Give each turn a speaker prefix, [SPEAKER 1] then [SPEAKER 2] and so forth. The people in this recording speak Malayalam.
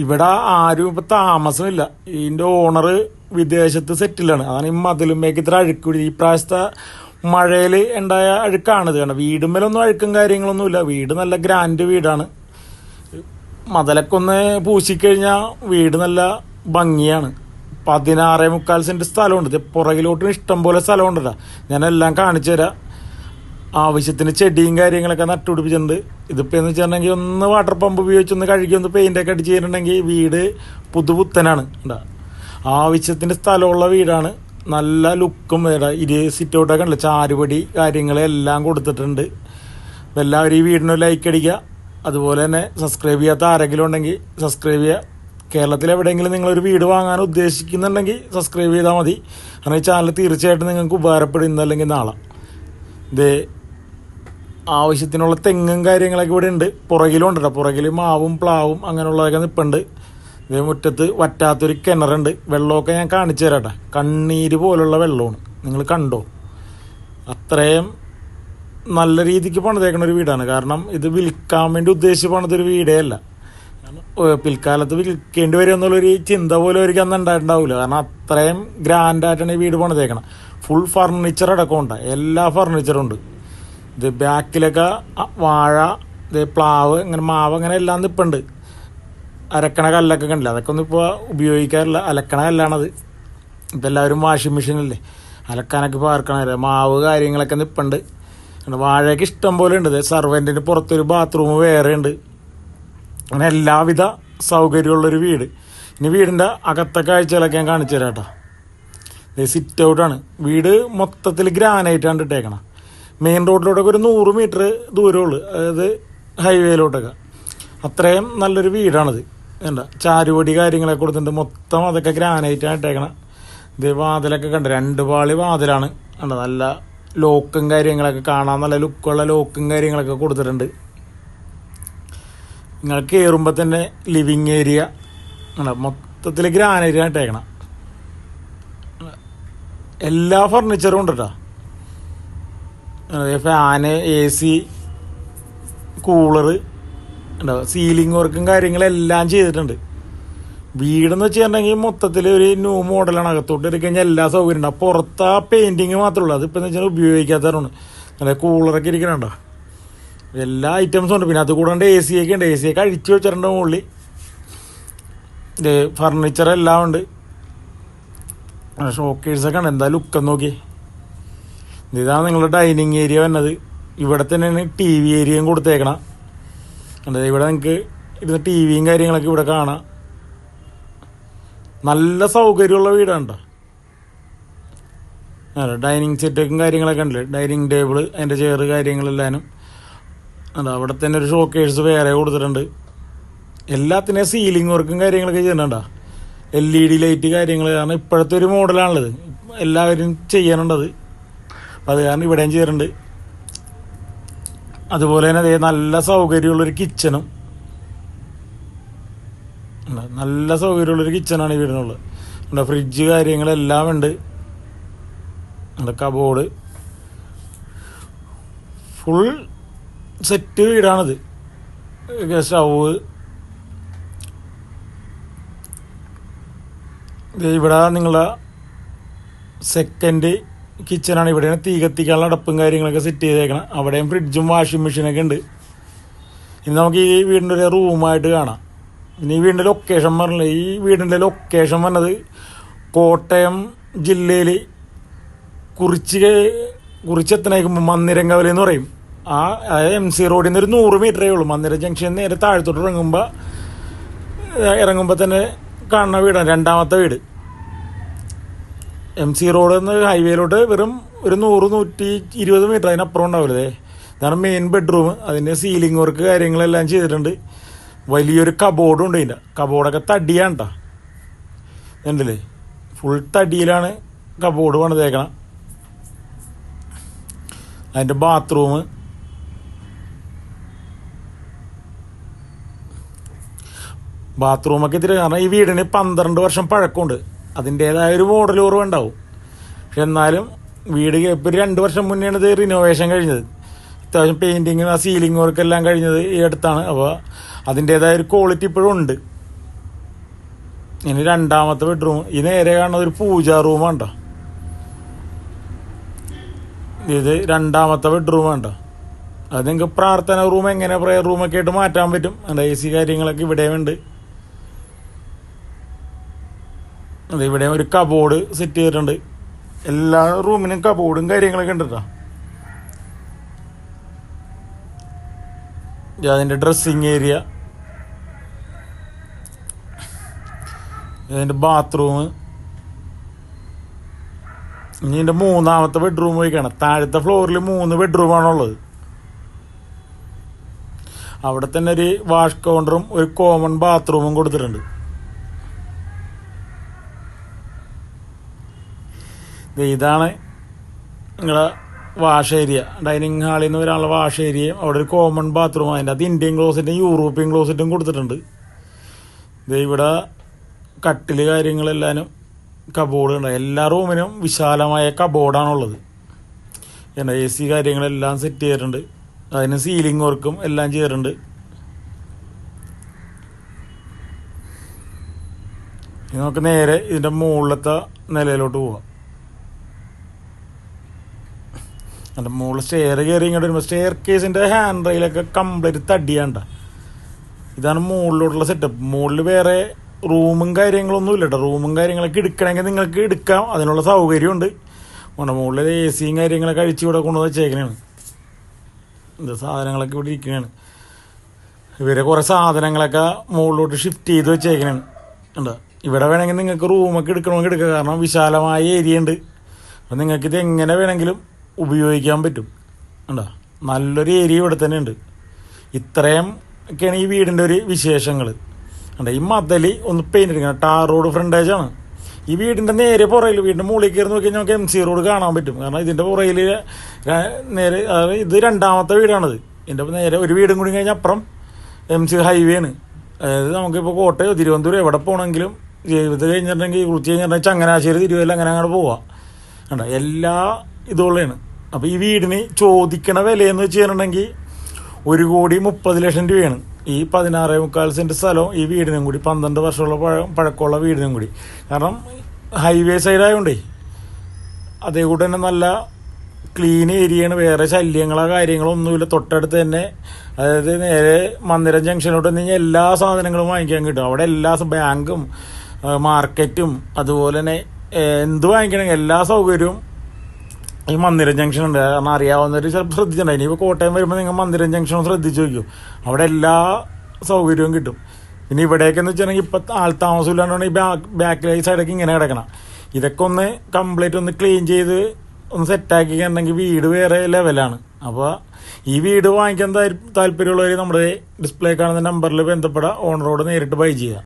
[SPEAKER 1] ഇവിടെ ആരും ഇപ്പൊ താമസമില്ല. ഇതിന്റെ ഓണർ വിദേശത്ത് സെറ്റിലാണ് അതാണ് ഈ മതിലുമേക്ക് ഇത്ര അഴുക്ക് ഈ പ്രാവശ്യത്തെ മഴയിൽ ഉണ്ടായ അഴുക്കാണിത് കാരണം വീടുമ്മലൊന്നും അഴുക്കും കാര്യങ്ങളൊന്നുമില്ല വീട് നല്ല ഗ്രാൻഡ് വീടാണ്. മതിലൊക്കെ ഒന്ന് പൂശിക്കഴിഞ്ഞാൽ വീട് നല്ല ഭംഗിയാണ്. പതിനാറേ മുക്കാൽ സെന്റ് സ്ഥലമുണ്ട്. പുറകിലോട്ടും ഇഷ്ടം പോലെ സ്ഥലമുണ്ടല്ലോ ഞാനെല്ലാം കാണിച്ചു തരാം ആവശ്യത്തിന് ചെടിയും കാര്യങ്ങളൊക്കെ നട്ടുപിടിപ്പിച്ചിട്ടുണ്ട്. ഇതിപ്പോൾ എന്ന് വെച്ചിട്ടുണ്ടെങ്കിൽ ഒന്ന് വാട്ടർ പമ്പ് ഉപയോഗിച്ച് ഒന്ന് കഴുകി ഒന്ന് പെയിന്റൊക്കെ അടിച്ച് ചെയ്യുന്നുണ്ടെങ്കിൽ വീട് പുതുപുത്തനാണ്. ഉണ്ടാ ആവശ്യത്തിന് സ്ഥലമുള്ള വീടാണ്. നല്ല ലുക്കും ഇരു സിറ്റൗട്ടൊക്കെ ഉണ്ടല്ലോ ചാരുപടി കാര്യങ്ങളെല്ലാം കൊടുത്തിട്ടുണ്ട്. അപ്പോൾ എല്ലാവരും ഈ വീടിന് ലൈക്ക് അടിക്കുക. അതുപോലെ തന്നെ സബ്സ്ക്രൈബ് ചെയ്യാത്ത ആരെങ്കിലും ഉണ്ടെങ്കിൽ സബ്സ്ക്രൈബ് ചെയ്യുക. കേരളത്തിൽ എവിടെയെങ്കിലും നിങ്ങളൊരു വീട് വാങ്ങാൻ ഉദ്ദേശിക്കുന്നുണ്ടെങ്കിൽ സബ്സ്ക്രൈബ് ചെയ്താൽ മതി. കാരണം ഈ ചാനൽ തീർച്ചയായിട്ടും നിങ്ങൾക്ക് ഉപകാരപ്പെടും ഇന്നല്ലെങ്കിൽ നാളെ. ഇത് ആവശ്യത്തിനുള്ള തെങ്ങും കാര്യങ്ങളൊക്കെ ഇവിടെ ഉണ്ട്. പുറകിലും ഉണ്ട് പുറകിൽ മാവും പ്ലാവും അങ്ങനെയുള്ളതൊക്കെ നിൽപ്പുണ്ട് ഇതേ മുറ്റത്ത് വറ്റാത്തൊരു കിണറുണ്ട്. വെള്ളമൊക്കെ ഞാൻ കാണിച്ചു തരാട്ടെ കണ്ണീര് പോലുള്ള വെള്ളമാണ്. നിങ്ങൾ കണ്ടോ? അത്രയും നല്ല രീതിക്ക് പണിതേക്കുന്ന ഒരു വീടാണ്. കാരണം ഇത് വിൽക്കാൻ വേണ്ടി ഉദ്ദേശിച്ച് പണിതൊരു വീടേ അല്ല. പിൽക്കാലത്ത് വിൽക്കേണ്ടി വരും എന്നുള്ളൊരു ചിന്ത പോലും അവർക്ക് അന്ന് ഉണ്ടായിട്ടുണ്ടാവില്ല കാരണം അത്രയും ഗ്രാൻഡായിട്ടാണ് ഈ വീട് പണിതേക്കണം. ഫുൾ ഫർണിച്ചർ അടക്കം ഉണ്ടാകും എല്ലാ ഫർണിച്ചറും ഉണ്ട്. ഇത് ബാക്കിലൊക്കെ വാഴ ഇത് പ്ലാവ് ഇങ്ങനെ മാവ് അങ്ങനെ എല്ലാം നിൽപ്പുണ്ട് അരക്കണ കല്ലൊക്കെ കണ്ടില്ല? അതൊക്കെ ഒന്നും ഇപ്പോൾ ഉപയോഗിക്കാറില്ല. അലക്കണ കല്ലാണത്. ഇപ്പം എല്ലാവരും വാഷിംഗ് മെഷീനല്ലേ അലക്കാനൊക്കെ ഇപ്പോൾ ആർക്കണല്ലേ മാവ് കാര്യങ്ങളൊക്കെ നിൽപ്പുണ്ട് പിന്നെ വാഴയൊക്കെ ഇഷ്ടം പോലെ ഉണ്ട്. സർവന്റിന് പുറത്തൊരു ബാത്റൂം വേറെ ഉണ്ട്. അങ്ങനെ എല്ലാവിധ സൗകര്യമുള്ളൊരു വീട്. ഇനി വീടിന്റെ അകത്തെ കാഴ്ചകളൊക്കെ ഞാൻ കാണിച്ചു തരാം കേട്ടോ. ഇത് സിറ്റ് ഔട്ടാണ് വീട് മൊത്തത്തിൽ ഗ്രാനൈറ്റാണ് ഇട്ടേക്കണം. മെയിൻ റോഡിലോട്ടൊക്കെ ഒരു നൂറ് മീറ്റർ ദൂരമുള്ളൂ. അതായത് ഹൈവേയിലോട്ടൊക്കെ. അത്രയും നല്ലൊരു വീടാണിത്. എന്താ ചാരുപടി കാര്യങ്ങളൊക്കെ കൊടുത്തിട്ടുണ്ട്. മൊത്തം അതൊക്കെ ഗ്രാനൈറ്റാണ് ഇട്ടേക്കണ. ഇത് വാതിലൊക്കെ കണ്ട് രണ്ട് പാളി വാതിലാണ്. കണ്ടോ നല്ല ലോക്കും കാര്യങ്ങളൊക്കെ കാണാൻ നല്ല ലുക്കുള്ള ലോക്കും കാര്യങ്ങളൊക്കെ കൊടുത്തിട്ടുണ്ട്. നിങ്ങൾ കയറുമ്പോൾ തന്നെ ലിവിങ് ഏരിയ ആണ് മൊത്തത്തിൽ ഗ്രാനൈറ്റ് ഇട്ടേക്കണം. എല്ലാ ഫർണിച്ചറും ഉണ്ട് കേട്ടോ ഫാന് എ സി കൂളർ ഉണ്ടാവും സീലിംഗ് വർക്കും കാര്യങ്ങളെല്ലാം ചെയ്തിട്ടുണ്ട്. വീടെന്ന് വെച്ചിട്ടുണ്ടെങ്കിൽ മൊത്തത്തിൽ ഒരു ന്യൂ മോഡലാണ് അകത്തോട്ട് ഇറക്കി കഴിഞ്ഞാൽ എല്ലാ സൗകര്യം ഉണ്ട്. പുറത്ത് ആ പെയിന്റിങ് മാത്രമേ ഉള്ളൂ. അതിപ്പോൾ എന്ന് വെച്ചാൽ ഉപയോഗിക്കാത്തതാണ് നല്ല കൂളറൊക്കെ ഇരിക്കണുണ്ടോ എല്ലാ ഐറ്റംസും ഉണ്ട്. പിന്നെ അത് കൂടാണ്ട് എ സി ഒക്കെ ഉണ്ട്. എ സി ഒക്കെ അഴിച്ചു വെച്ചിട്ടുണ്ട് മുകളിൽ. ഫർണിച്ചർ എല്ലാം ഉണ്ട്. ഷോക്കേഴ്സൊക്കെ ഉണ്ട്. എന്താ ലുക്കെന്ന് നോക്കി ഇതാണ് നിങ്ങളുടെ ഡൈനിങ് ഏരിയ വന്നത്. ഇവിടെ തന്നെയാണ് ടി വി ഏരിയയും കൊടുത്തേക്കണം. അതായത് ഇവിടെ നിങ്ങൾക്ക് ഇരുന്ന് ടി വിയും കാര്യങ്ങളൊക്കെ ഇവിടെ കാണാം. നല്ല സൗകര്യമുള്ള വീടാണ് കേട്ടോ ഡൈനിങ് സെറ്റൊക്കെ കാര്യങ്ങളൊക്കെ ഉണ്ട്. ഡൈനിങ് ടേബിൾ അതിന്റെ ചെയർ കാര്യങ്ങളെല്ലാനും. അതാ അവിടെ തന്നെ ഒരു ഷോക്കേഴ്സ് വേറെ കൊടുത്തിട്ടുണ്ട്. എല്ലാത്തിനും സീലിംഗ് വർക്കും കാര്യങ്ങളൊക്കെ ചെയ്യുന്നുണ്ടോ എൽ ഇ ഡി ലൈറ്റ് കാര്യങ്ങൾ കാരണം ഇപ്പോഴത്തെ ഒരു മോഡലാണുള്ളത് എല്ലാവരും ചെയ്യാനുണ്ടത് അപ്പം അത് കാരണം ഇവിടെയും ചെയ്യാറുണ്ട് അതുപോലെ തന്നെ അതേ നല്ല സൗകര്യമുള്ളൊരു കിച്ചണും. നല്ല സൗകര്യമുള്ളൊരു കിച്ചണാണ് ഈ വീടിനുള്ളത് ഉണ്ട് ഫ്രിഡ്ജ് കാര്യങ്ങളെല്ലാം ഉണ്ട്. ഉണ്ട് കബോർഡ് ഫുൾ സെറ്റ് വീടാണിത്. സ്റ്റവ് ഇവിടെ നിങ്ങളുടെ സെക്കൻഡ് കിച്ചണാണ് ഇവിടെയാണ് തീ കത്തിക്കാനുള്ള അടപ്പും കാര്യങ്ങളൊക്കെ സെറ്റ് ചെയ്തേക്കണം. അവിടെയും ഫ്രിഡ്ജും വാഷിംഗ് മെഷീനൊക്കെ ഉണ്ട്. ഇനി നമുക്ക് ഈ വീടിന്റെ ഒരു റൂമായിട്ട് കാണാം. ഇനി ഈ വീടിന്റെ ലൊക്കേഷൻ പറഞ്ഞില്ല? ഈ വീടിന്റെ ലൊക്കേഷൻ പറഞ്ഞത് കോട്ടയം ജില്ലയിൽ കുറിച്ച് കുറിച്ചെത്തണേക്കുമ്പോൾ മന്ദിരങ്കവലി എന്ന് പറയും. ആ അതായത് എം സി റോഡിൽ നിന്ന് ഒരു നൂറ് മീറ്ററേ ഉള്ളൂ മന്ദിര ജംഗ്ഷൻ നേരെ താഴത്തോട്ട് ഇറങ്ങുമ്പോൾ ഇറങ്ങുമ്പോൾ തന്നെ കാണുന്ന വീടാണ്. രണ്ടാമത്തെ വീട്. എം സി റോഡിൽ നിന്ന് ഹൈവേയിലോട്ട് വെറും ഒരു നൂറ് നൂറ്റി ഇരുപത് മീറ്റർ അതിനപ്പുറം ഉണ്ടാവില്ലേ? ഇതാണ് മെയിൻ ബെഡ്റൂം അതിന്റെ സീലിംഗ് വർക്ക് കാര്യങ്ങളെല്ലാം ചെയ്തിട്ടുണ്ട്. വലിയൊരു കബോർഡും ഉണ്ട് ഇതിന്റെ കബോർഡൊക്കെ തടിയാണ് കേട്ടോ ഉണ്ടല്ലേ ഫുൾ തടിയിലാണ് കബോർഡ് പണിതേക്കണം. അതിന്റെ ബാത്റൂം ബാത്റൂമൊക്കെ ഇത്തിരി കാരണം ഈ വീടിന് പന്ത്രണ്ട് വർഷം പഴക്കമുണ്ട്. അതിന്റേതായ ഒരു മോഡൽ കുറവ് ഉണ്ടാവും. പക്ഷെ എന്നാലും വീട് ഇപ്പോൾ രണ്ട് വർഷം മുന്നെയാണ് ഇത് റിനോവേഷൻ കഴിഞ്ഞത്. അത്യാവശ്യം പെയിന്റിങ്ങും ആ സീലിംഗ് വർക്കെല്ലാം കഴിഞ്ഞത് ഈ അടുത്താണ്. അപ്പോൾ അതിന്റേതായ ഒരു ക്വാളിറ്റി ഇപ്പോഴും ഉണ്ട്. ഇനി രണ്ടാമത്തെ ബെഡ്റൂം ഈ നേരെ കാണുന്നത് ഒരു പൂജാ റൂമാണ് കേട്ടോ ഇത് രണ്ടാമത്തെ ബെഡ്റൂം വേണ്ട അത് നിങ്ങൾക്ക് പ്രാർത്ഥന റൂം എങ്ങനെ പ്രയർ റൂമൊക്കെ ആയിട്ട് മാറ്റാൻ പറ്റും. എന്റെ എ സി കാര്യങ്ങളൊക്കെ ഇവിടെയും ഉണ്ട് അത് ഇവിടെ ഒരു കബോർഡ് സെറ്റ് ചെയ്തിട്ടുണ്ട്. എല്ലാ റൂമിനും കബോർഡും കാര്യങ്ങളൊക്കെ ഉണ്ട് കേട്ടോ അതിന്റെ ഡ്രസ്സിങ് ഏരിയ ഇതിന്റെ ബാത്റൂം ഇനി ഇതിന്റെ മൂന്നാമത്തെ ബെഡ്റൂം പോയിക്കാണ് താഴത്തെ ഫ്ലോറിൽ മൂന്ന് ബെഡ്റൂമാണുള്ളത് അവിടെ തന്നെ ഒരു വാഷ് കൗണ്ടറും ഒരു കോമൺ ബാത്റൂമും കൊടുത്തിട്ടുണ്ട്. ഇതാണ് നിങ്ങളെ വാഷ് ഏരിയ. ഡൈനിങ് ഹാളിൽ നിന്ന് വരാനുള്ള വാഷ് ഏരിയയും അവിടെ ഒരു കോമൺ ബാത്റൂം അതിന്റെ അത് ഇന്ത്യൻ ക്ലോസറ്റും യൂറോപ്യൻ ക്ലോസറ്റും കൊടുത്തിട്ടുണ്ട്. ഇത് ഇവിടെ കട്ടിൽ കാര്യങ്ങളെല്ലാനും കബോർഡ് ഉണ്ട്. എല്ലാ റൂമിനും വിശാലമായ കബോർഡാണുള്ളത് എന്നാ എ സി കാര്യങ്ങളെല്ലാം സെറ്റ് ചെയ്തിട്ടുണ്ട്. അതിന് സീലിംഗ് വർക്കും എല്ലാം ചെയ്തിട്ടുണ്ട്. നമുക്ക് നേരെ ഇതിന്റെ മുകളിലത്തെ നിലയിലോട്ട് പോവാം. അതിന്റെ മുകളിൽ സ്റ്റെയർ കയറി ഇങ്ങോട്ട് വരുമ്പോൾ സ്റ്റെയർ കേസിന്റെ ഹാൻഡ് റെയിലൊക്കെ കംപ്ലീറ്റ് തടിയാണ്ട. ഇതാണ് മുകളിലോട്ടുള്ള സെറ്റപ്പ് മുകളിൽ വേറെ റൂമും കാര്യങ്ങളൊന്നും ഇല്ല കേട്ടോ റൂമും കാര്യങ്ങളൊക്കെ എടുക്കണമെങ്കിൽ നിങ്ങൾക്ക് എടുക്കാം. അതിനുള്ള സൗകര്യമുണ്ട്. മുകളിൽ എ സിയും കാര്യങ്ങളൊക്കെ അഴിച്ച് ഇവിടെ കൊണ്ടുവന്ന് വെച്ചേക്കണേണ് ഇത് സാധനങ്ങളൊക്കെ ഇവിടെ ഇരിക്കണാണ് ഇവരെ കുറേ സാധനങ്ങളൊക്കെ മുകളിലോട്ട് ഷിഫ്റ്റ് ചെയ്ത് വെച്ചേക്കണാണ് ഉണ്ട് ഇവിടെ വേണമെങ്കിൽ നിങ്ങൾക്ക് റൂമൊക്കെ എടുക്കണമെങ്കിൽ എടുക്കുക കാരണം വിശാലമായ ഏരിയ ഉണ്ട്. അപ്പം നിങ്ങൾക്ക് ഇത് എങ്ങനെ വേണമെങ്കിലും ഉപയോഗിക്കാൻ പറ്റും. ഉണ്ടോ നല്ലൊരു ഏരിയ ഇവിടെ തന്നെ ഉണ്ട്. ഇത്രയും ഒക്കെയാണ് ഈ വീടിന്റെ ഒരു വിശേഷങ്ങൾ. ഉണ്ട് ഈ മതൽ ഒന്ന് പെയിന്റ് അടിക്കണം ടാർ റോഡ് ഫ്രണ്ടേജാണ് ഈ വീടിന്റെ നേരെ പുറയിൽ വീടിന്റെ മുകളിൽ കയറി നോക്കി കഴിഞ്ഞാൽ നമുക്ക് എം സി റോഡ് കാണാൻ പറ്റും. കാരണം ഇതിന്റെ പുറയിൽ നേരെ ഇത് രണ്ടാമത്തെ വീടാണിത്. ഇതിന്റെ നേരെ ഒരു വീടും കൂടി കഴിഞ്ഞാൽ അപ്പുറം എം സി ഹൈവേ ആണ്. അതായത് നമുക്കിപ്പോൾ കോട്ടയോ തിരുവനന്തപുരം എവിടെ പോകണമെങ്കിലും ഇത് കഴിഞ്ഞിട്ടുണ്ടെങ്കിൽ കുറിച്ച് കഴിഞ്ഞിട്ടുണ്ടെങ്കിൽ ചങ്ങനാശ്ശേരി തിരുവല്ല അങ്ങനെ അങ്ങോട്ട് പോവാം. കണ്ടോ? എല്ലാ ഇതുള്ളതാണ് അപ്പോൾ ഈ വീടിന് ചോദിക്കണ വിലയെന്ന് വെച്ച് കഴിഞ്ഞിട്ടുണ്ടെങ്കിൽ ഒരു കോടി മുപ്പത് ലക്ഷം രൂപയാണ്. ഈ പതിനാറേ മുക്കാൽ സെന്റ് സ്ഥലവും ഈ വീടിനും കൂടി പന്ത്രണ്ട് വർഷമുള്ള പഴ പഴക്കമുള്ള വീടിനും കൂടി. കാരണം ഹൈവേ സൈഡായതുകൊണ്ടേ അതേ കൂടെ തന്നെ നല്ല ക്ലീൻ ഏരിയയാണ് വേറെ ശല്യങ്ങളോ കാര്യങ്ങളോ ഒന്നുമില്ല. തൊട്ടടുത്ത് തന്നെ അതായത് നേരെ മന്ദിരം ജംഗ്ഷനിലോട്ട് വന്നു കഴിഞ്ഞാൽ എല്ലാ സാധനങ്ങളും വാങ്ങിക്കാൻ കിട്ടും. അവിടെ എല്ലാ ബാങ്കും മാർക്കറ്റും അതുപോലെ തന്നെ എന്ത് വാങ്ങിക്കണമെങ്കിൽ എല്ലാ സൗകര്യവും ഈ മന്ദിരം ജംഗ്ഷൻ ഉണ്ട്. കാരണം അറിയാവുന്നവർ ചിലപ്പോൾ ശ്രദ്ധിച്ചിട്ടുണ്ടായി ഇനിയിപ്പോൾ കോട്ടയം വരുമ്പോൾ നിങ്ങൾ മന്ദിരം ജംഗ്ഷൻ ശ്രദ്ധിച്ച് നോക്കൂ അവിടെ എല്ലാ സൗകര്യവും കിട്ടും. ഇനി ഇവിടേക്കെന്ന് വെച്ചിട്ടുണ്ടെങ്കിൽ ഇപ്പം ആൾ താമസമില്ലാണ്ടാണ് ഈ ബാക്ക് ബാക്കിലെ സൈഡൊക്കെ ഇങ്ങനെ കിടക്കണം. ഇതൊക്കെ ഒന്ന് കംപ്ലീറ്റ് ഒന്ന് ക്ലീൻ ചെയ്ത് ഒന്ന് സെറ്റാക്കി കഴിഞ്ഞിട്ടുണ്ടെങ്കിൽ വീട് വേറെ ലെവലാണ് അപ്പോൾ ഈ വീട് വാങ്ങിക്കാൻ താല്പര്യമുള്ളവർ നമ്മുടെ ഡിസ്പ്ലേ കാണുന്ന നമ്പറിൽ ബന്ധപ്പെടാം. ഓണറോട് നേരിട്ട് ബൈ ചെയ്യുക